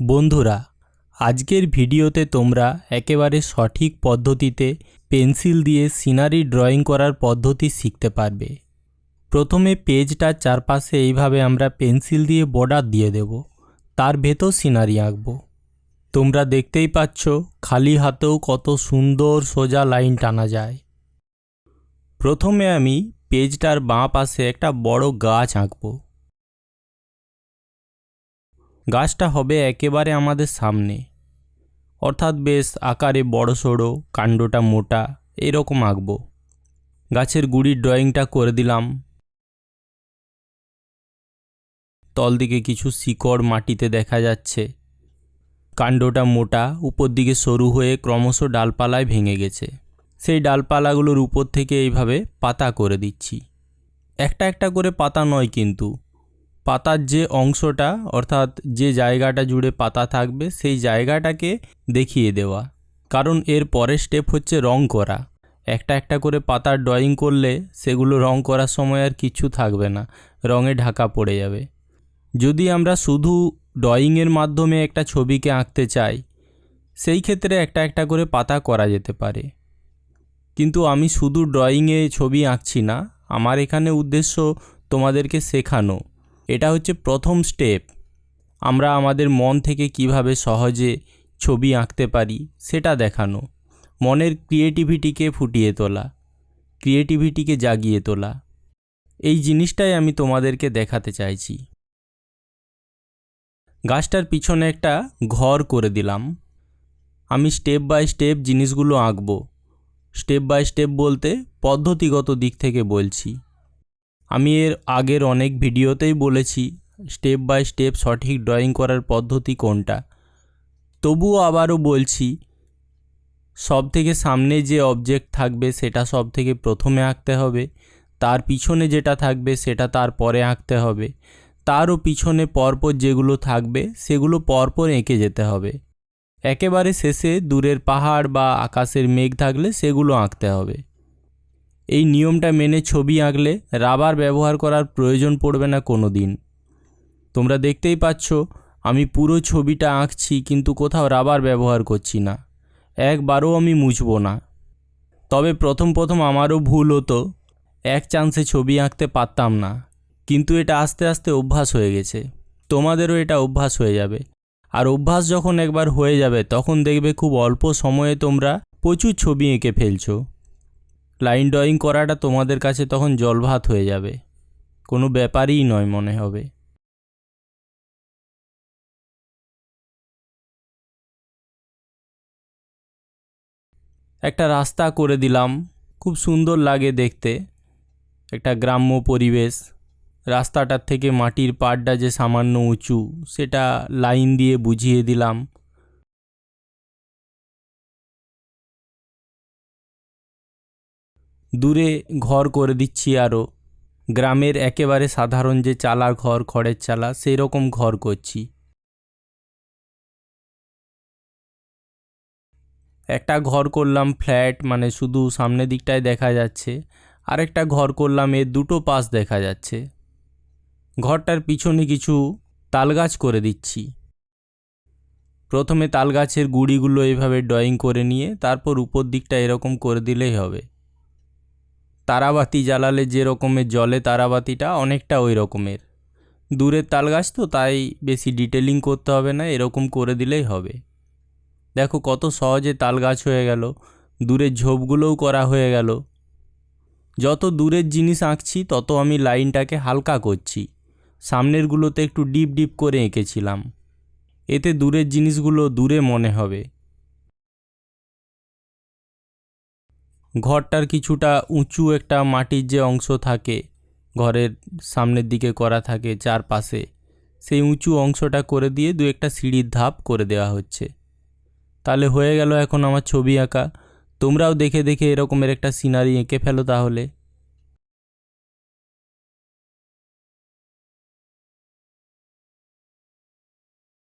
বন্ধুরা, আজকের ভিডিওতে তোমরা একেবারে সঠিক পদ্ধতিতে পেন্সিল দিয়ে সিনারি ড্রয়িং করার পদ্ধতি শিখতে পারবে। প্রথমে পেজটার চারপাশে এইভাবে আমরা পেন্সিল দিয়ে বর্ডার দিয়ে দেব, তার ভেতর সিনারি আঁকব। তোমরা দেখতেই পাচ্ছ, খালি হাতেও কত সুন্দর সোজা লাইন টানা যায়। প্রথমে আমি পেজটার বাঁ পাশে একটা বড় গাছ আঁকবো। গাছটা হবে একেবারে আমাদের সামনে। অর্থাৎ বেশ আকারে বড় সড়ো, কাণ্ডটা মোটা, এরকম আঁকবো। গাছের গুড়ির ড্রয়িংটা করে দিলাম। তল দিকে কিছু শিকড় মাটিতে দেখা যাচ্ছে। কাণ্ডটা মোটা, উপর দিকে সরু হয়ে ক্রমশ ডালপালায় ভেঙে গেছে। সেই ডালপালাগুলোর উপর থেকে এইভাবে পাতা করে দিচ্ছি। একটা একটা করে পাতা নয় কিন্তু পাতার যে অংশটা, অর্থাৎ যে জায়গাটা জুড়ে পাতা থাকবে, সেই জায়গাটাকে দেখিয়ে দেওয়া। কারণ এর পরের স্টেপ হচ্ছে রং করা। একটা একটা করে পাতার ড্রয়িং করলে সেগুলো রং করার সময় আর কিছু থাকবে না, রঙে ঢাকা পড়ে যাবে। যদি আমরা শুধু ড্রয়িংয়ের মাধ্যমে একটা ছবিকে আঁকতে চাই, সেই ক্ষেত্রে একটা একটা করে পাতা করা যেতে পারে। কিন্তু আমি শুধু ড্রয়িংয়ে ছবি আঁকছি না, আমার এখানে উদ্দেশ্য তোমাদেরকে শেখানো। এটা হচ্ছে প্রথম স্টেপ আমরা আমাদের মন থেকে কীভাবে সহজে ছবি আঁকতে পারি সেটা দেখানো। মনের ক্রিয়েটিভিটিকে ফুটিয়ে তোলা ক্রিয়েটিভিটিকে জাগিয়ে তোলা। এই জিনিসটাই আমি তোমাদেরকে দেখাতে চাইছি। গাছটার পিছনে একটা ঘর করে দিলাম। আমি স্টেপ বাই স্টেপ জিনিসগুলো আঁকবো। স্টেপ বাই স্টেপ বলতে পদ্ধতিগত দিক থেকে বলছি। আমি এর আগের অনেক ভিডিওতেই বলেছি, স্টেপ বাই স্টেপ সঠিক ড্রয়িং করার পদ্ধতি কোনটা। তবুও আবারও বলছি সব থেকে সামনে যে অবজেক্ট থাকবে সেটা সব থেকে প্রথমে আঁকতে হবে, তার পিছনে যেটা থাকবে সেটা তার পরে আঁকতে হবে, তারও পিছনে পরপর যেগুলো থাকবে সেগুলো পরপর এঁকে যেতে হবে। একেবারে শেষে দূরের পাহাড় বা আকাশের মেঘ থাকলে সেগুলো আঁকতে হবে। এই নিয়মটা মেনে ছবি আঁকলে রাবার ব্যবহার করার প্রয়োজন পড়বে না কোনো দিন তোমরা দেখতেই পাচ্ছ, আমি পুরো ছবিটা আঁকছি কিন্তু কোথাও রাবার ব্যবহার করছি না। একবারও আমি মুছবো না। তবে প্রথম প্রথম আমারও ভুল হতো। এক চান্সে ছবি আঁকতে পারতাম না। কিন্তু এটা আস্তে আস্তে অভ্যাস হয়ে গেছে। তোমাদেরও এটা অভ্যাস হয়ে যাবে। আর অভ্যাস যখন একবার হয়ে যাবে, তখন দেখবে খুব অল্প সময়ে তোমরা প্রচুর ছবি এঁকে ফেলছো। লাইন ড্রয়িং করাটা তোমাদের কাছে তখন জলভাত হয়ে যাবে। কোনো ব্যাপারই নয় মনে হবে। একটা রাস্তা করে দিলাম। খুব সুন্দর লাগে দেখতে। একটা গ্রাম্য পরিবেশ। রাস্তাটার থেকে মাটির পাড়টা যে সামান্য উঁচু, সেটা লাইন দিয়ে বুঝিয়ে দিলাম। দূরে ঘর করে দিচ্ছি আরও গ্রামের একেবারে সাধারণ যে চালা ঘর, খড়ের চালা সেই রকম ঘর করছি। একটা ঘর করলাম ফ্ল্যাট মানে শুধু সামনের দিকটায় দেখা যাচ্ছে। আরেকটা ঘর করলাম, এর দুটো পাশ দেখা যাচ্ছে। ঘরটার পিছনে কিছু তালগাছ করে দিচ্ছি। প্রথমে তালগাছের গুঁড়িগুলো এইভাবে ড্রয়িং করে নিয়ে, তারপর উপর দিকটা এরকম করে দিলেই হবে। তারাবাতি জ্বালালে যে রকমের জলে তারাবাতিটা অনেকটা ওই রকমের। দূরের তালগাছ তো তাই বেশি ডিটেলিং করতে হবে না, এরকম করে দিলেই হবে। দেখো কত সহজে তাল গাছ হয়ে গেল, দূরের ঝোপগুলোও করা হয়ে গেল। যত দূরের জিনিস আঁকছি, তত আমি লাইনটাকে হালকা করছি। সামনেরগুলোতে একটু ডিপ ডিপ করে এঁকেছিলাম। এতে দূরের জিনিসগুলো দূরে মনে হবে। ঘরটার কিছুটা উঁচু একটা মাটির যে অংশ থাকে, ঘরের সামনের দিকে করা থাকে চারপাশে, সেই উঁচু অংশটা করে দিয়ে দু একটা সিঁড়ির ধাপ করে দেওয়া হচ্ছে। তাহলে হয়ে গেল এখন আমার ছবি আঁকা। তোমরাও দেখে দেখে এরকমের একটা সিনারি এঁকে ফেলো তাহলে।